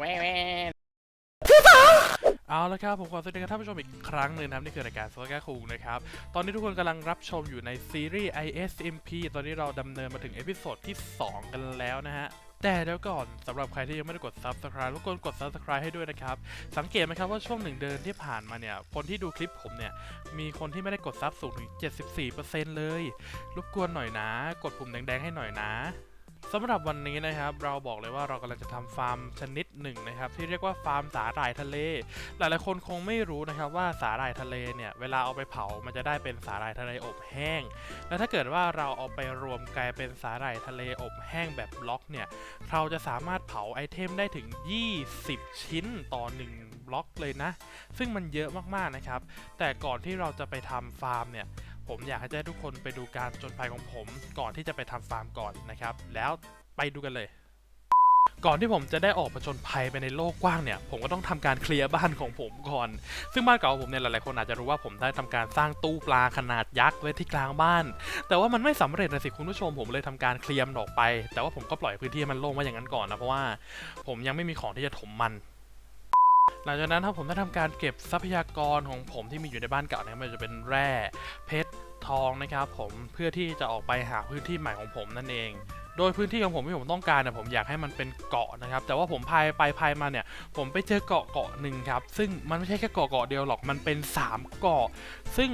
แว่เอาละครับ ผมขอสวัสดีท่านผู้ชมอีกครั้งหนึ่งนะครับ นี่คือรายการโซลแกคุงนะครับ ตอนนี้ทุกคนกำลังรับชมอยู่ในซีรีส์ ISMP ตอนนี้เราดำเนินมาถึงเอพิโซดที่ 2 กันแล้วนะฮะแต่เดี๋ยวก่อนสำหรับใครที่ยังไม่ได้กด Subscribe รบกวนกด Subscribe ให้ด้วยนะครับ สังเกตไหมครับว่าช่วงหนึ่งเดือนที่ผ่านมาเนี่ย คนที่ดูคลิปผมเนี่ย มีคนที่ไม่ได้กดซับสูงถึง 74%เลย รบกวนหน่อยนะ กดปุ่มแดงๆให้หน่อยนะ สำหรับวันนี้นะครับเราบอกเลยว่าเรากำลังจะทำฟาร์มชนิดหนึ่งนะครับที่เรียกว่าฟาร์มสาหร่ายทะเล หลายๆคนคงไม่รู้นะครับว่าสาหร่ายทะเลเนี่ยเวลาเอาไปเผามันจะได้เป็นสาหร่ายทะเลอบแห้ง แล้วถ้าเกิดว่าเราเอาไปรวมกลายเป็นสาหร่ายทะเลอบแห้งแบบบล็อกเนี่ยเราจะสามารถเผาไอเทมได้ถึง 20 ชิ้นต่อ 1 บล็อกเลยนะ ซึ่งมันเยอะมากๆนะครับแต่ก่อนที่เราจะไปทำฟาร์มเนี่ย ผมอยากให้ทุกคนไปดูการจนภัยของผมก่อนที่จะไปทำฟาร์มก่อนนะครับ แล้วไปดูกันเลย ก่อนที่ผมจะได้ออกผจญภัยไปในโลกกว้างเนี่ย ผมก็ต้องทำการเคลียร์บ้านของผมก่อน ซึ่งบ้านเก่าของผมเนี่ยหลายๆคนอาจจะรู้ว่าผมได้ทำการสร้างตู้ปลาขนาดยักษ์ไว้ที่กลางบ้าน แต่ว่ามันไม่สำเร็จนะสิคุณผู้ชมผมเลยทำการเคลียร์ออกไป แต่ว่าผมก็ปล่อยพื้นที่มันโล่งไว้อย่างนั้นก่อนนะเพราะว่า ผมยังไม่มีของที่จะถมมัน หลังจากนั้นครับผมได้ทำการเก็บทรัพยากรของผมที่มีอยู่ในบ้านเก่านะครับม่ว่าจะเป็นแร่เพชรทองนะครับผมเพื่อที่จะออกไปหาพื้นที่ใหม่ของผมนั่นเอง โดยพื้นที่ของผมที่ผมต้องการเนี่ยผมอยากให้มันเป็นเกาะนะครับ แต่ว่าผมพายไปพายมาเนี่ย ผมไปเจอเกาะเกาะหนึ่งครับ ซึ่งมันไม่ใช่แค่เกาะเกาะเดียวหรอกมันเป็น 3 เกาะ ซึ่ง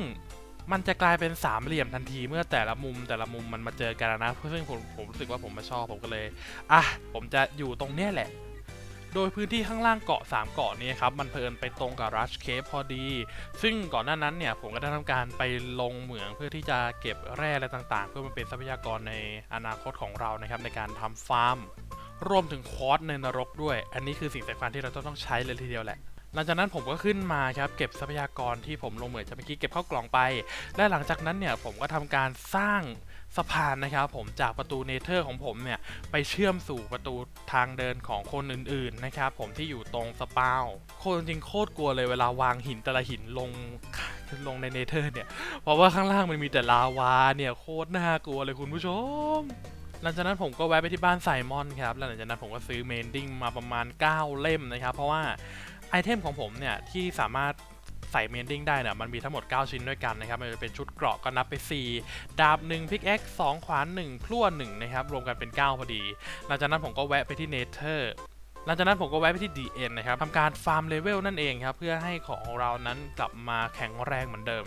มันจะกลายเป็นสามเหลี่ยมทันทีเมื่อแต่ละมุมแต่ละมุมมันมาเจอกันนะซึ่งผมผมรู้สึกว่าผมไมาชอบผมก็เลยอะผมจะอยู่ตรงเนี้ยแหละ โดยพื้นที่ข้างล่างเกาะ 3 เกาะนี้ครับ มันเพลินไปตรงกับรัชเคปพอดี ซึ่งก่อนหน้านั้นเนี่ย ผมก็ได้ทำการไปลงเหมืองเพื่อที่จะเก็บแร่อะไรต่างๆ เพื่อมาเป็นทรัพยากรในอนาคตของเรานะครับในการทำฟาร์มรวมถึงคอร์สในนรกด้วย อันนี้คือสิ่งสำคัญที่เราต้องใช้เลยทีเดียวแหละ หลังจากนั้นผมก็ขึ้นมาครับเก็บทรัพยากรที่ผมลงเหมืองจากเมื่อกี้เก็บเข้ากล่องไป และหลังจากนั้นเนี่ยผมก็ทำการสร้างสะพานนะครับผมจากประตูเนเธอร์ของผมเนี่ยไปเชื่อมสู่ประตูทางเดินของคนอื่นๆนะครับผมที่อยู่ตรงสปาวโคตรจริงโคตรกลัวเลยเวลาวางหินแต่ละหินลงลงในเนเธอร์เนี่ยเพราะว่าข้างล่างมันมีแต่ลาวาเนี่ยโคตรน่ากลัวเลยคุณผู้ชมหลังจากนั้นผมก็แวะไปที่บ้านไซมอนครับหลังจากนั้นผมก็ซื้อเมนดิ้งมาประมาณ 9 เล่มนะครับ เพราะว่า ไอเทมของผมเนี่ย ที่สามารถใส่เมนดิ้งได้เนี่ยมันมีทั้งหมด 9 ชิ้นด้วยกันนะครับ มันจะเป็นชุดเกราะก็นับไป 4 ดาบ1พิกแอ็กสองขวาน1พลั่ว1นะครับ รวมกันเป็น 9 พอดี หลังจากนั้นผมก็แวะไปที่เนเธอร์หลังจากนั้นผมก็แวะไปที่ DN นะครับทำการฟาร์มเลเวลนั่นเองครับ เพื่อให้ของของเรานั้นกลับมาแข็งแรงเหมือนเดิม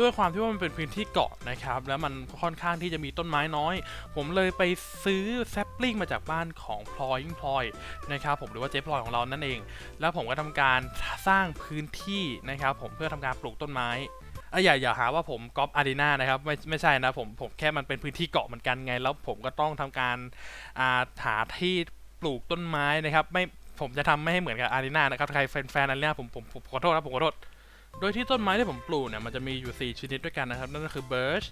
ด้วยความที่ว่ามันเป็นพื้นที่เกาะนะครับ แล้วมันค่อนข้างที่จะมีต้นไม้น้อย ผมเลยไปซื้อแซปลิงมาจากบ้านของพลอยยิ่งพลอยนะครับผมหรือว่าเจ๊พลอยของเรานั่นเอง แล้วผมก็ทำการสร้างพื้นที่นะครับผมเพื่อทำการปลูกต้นไม้อะอย่าอย่าหาว่าผมก๊อปอารีนานะครับไม่ไม่ใช่นะผมผมแค่มันเป็นพื้นที่เกาะเหมือนกันไง แล้วผมก็ต้องทำการอ่าหาที่ปลูกต้นไม้นะครับ ไม่ผมจะทำไม่ให้เหมือนกับอารีนานะครับใครแฟนๆอารีนาผมผมผมขอโทษนะผมขอโทษ โดยที่ต้นไม้ที่ผมปลูกเนี่ยมันจะมีอยู่ 4 ชนิดด้วยกันนะครับ นั่นก็คือ birch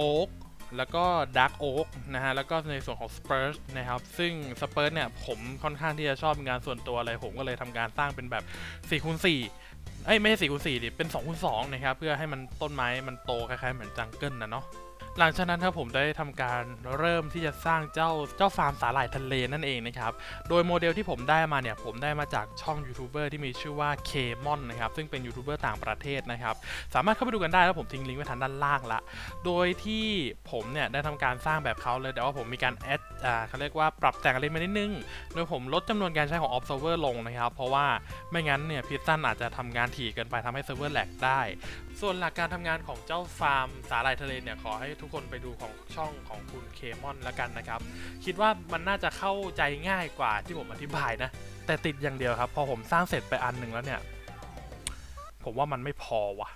oak แล้วก็ dark oak นะฮะ แล้วก็ในส่วนของ spruce นะครับ ซึ่ง spruce เนี่ยผมค่อนข้างที่จะชอบเป็นงานส่วนตัวอะไร ผมก็เลยทำการสร้างเป็นแบบ4คูณ4เอ้ยไม่ใช่4คูณ4ดิ เป็น2คูณ2นะครับ เพื่อให้มันต้นไม้มันโตคล้ายๆเหมือนจังเกิลนะเนาะ หลังจากนั้นครับผมได้ทำการเริ่มที่จะสร้างเจ้าเจ้าฟาร์มสาหร่ายทะเลนั่นเองนะครับ โดยโมเดลที่ผมได้มาเนี่ยผมได้มาจากช่องยูทูบเบอร์ที่มีชื่อว่าเคมอนนะครับซึ่งเป็นยูทูบเบอร์ต่างประเทศนะครับสามารถเข้าไปดูกันได้แล้วผมทิ้งลิงก์ไว้ทางด้านล่างละ โดยที่ผมเนี่ยได้ทำการสร้างแบบเขาเลยแต่ว่าผมมีการแอดอ่าเขาเรียกว่าปรับแต่งอะไรมานิดนึง โดยผมลดจำนวนการใช้ของ observer ลงนะครับ เพราะว่าไม่งั้นเนี่ยพิซซันอาจจะทำงานถี่เกินไปทำให้เซิร์ฟเวอร์แหลกได้ ส่วนหลักการทำงานของเจ้าฟาร์มสาหร่ายทะเลเนี่ยขอให้ทุกคนไปดูของช่องของคุณเคมอนละกันนะครับ คิดว่ามันน่าจะเข้าใจง่ายกว่าที่ผมอธิบายนะ แต่ติดอย่างเดียวครับ พอผมสร้างเสร็จไปอันหนึ่งแล้วเนี่ย ผมว่ามันไม่พอวะ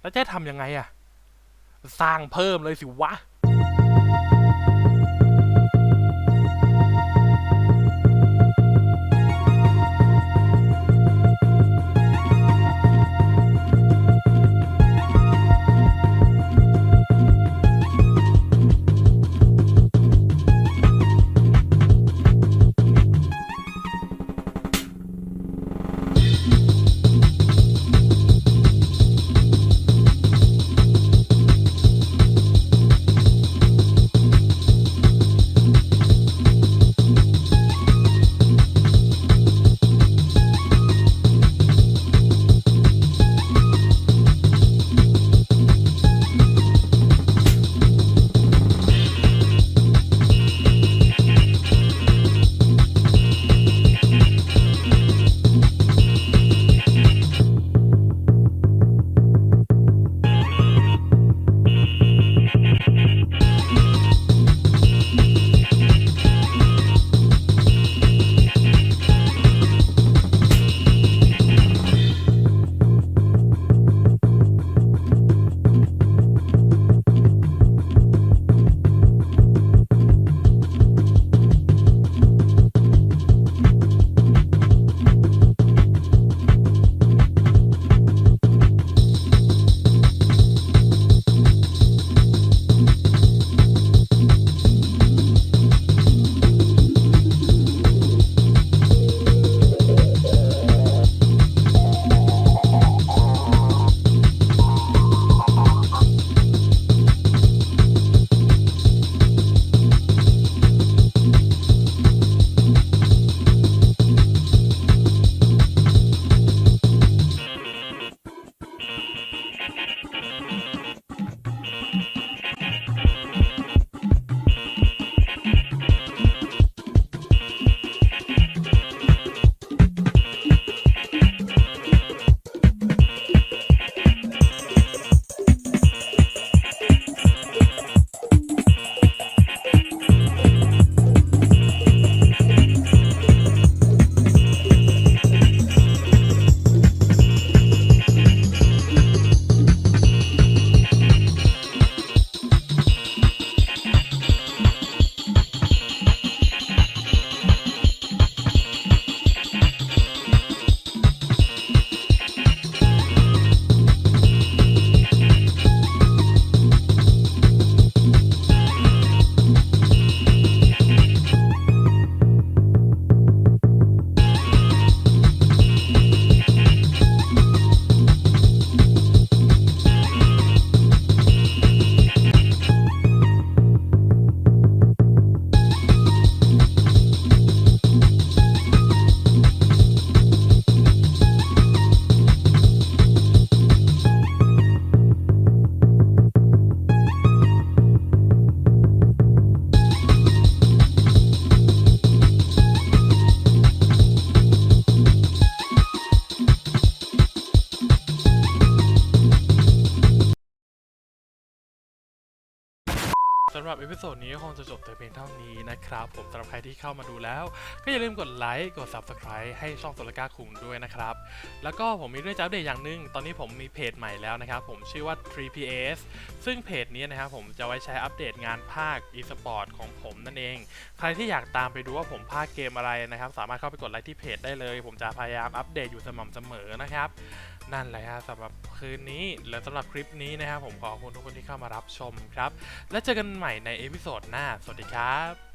แล้วจะทำยังไงอะสร้างเพิ่มเลยสิวะ อพิโซดนี้ก็คงจะจบแต่เพียงเท่านี้นะครับ ผมสำหรับใครที่เข้ามาดูแล้ว ก็อย่าลืมกดไลค์ กด Subscribe ให้ช่องโซลกาคุงด้วยนะครับ แล้วก็ผมมีเรื่องจะอัปเดตอย่างหนึงตอนนี้ผมมีเพจใหม่แล้วนะครับ ผมชื่อว่า 3PS ซึ่งเพจนี้นะครับผมจะไว้ใช้อัปเดตงานภาค e-sport ของผมนั่นเอง ใครที่อยากตามไปดูว่าผมภาคเกมอะไรนะครับ สามารถเข้าไปกดไลค์ที่เพจได้เลย ผมจะพยายามอัปเดตอยู่สม่ำเสมอนะครับนั่นแหละฮะสำหรับคืนนี้และสำหรับคลิปนี้นะครับผมขอบคุณทุกคนที่เข้ามารับชมครับ แล้วเจอกันใหม่ในเอพิโซดหน้า สวัสดีครับ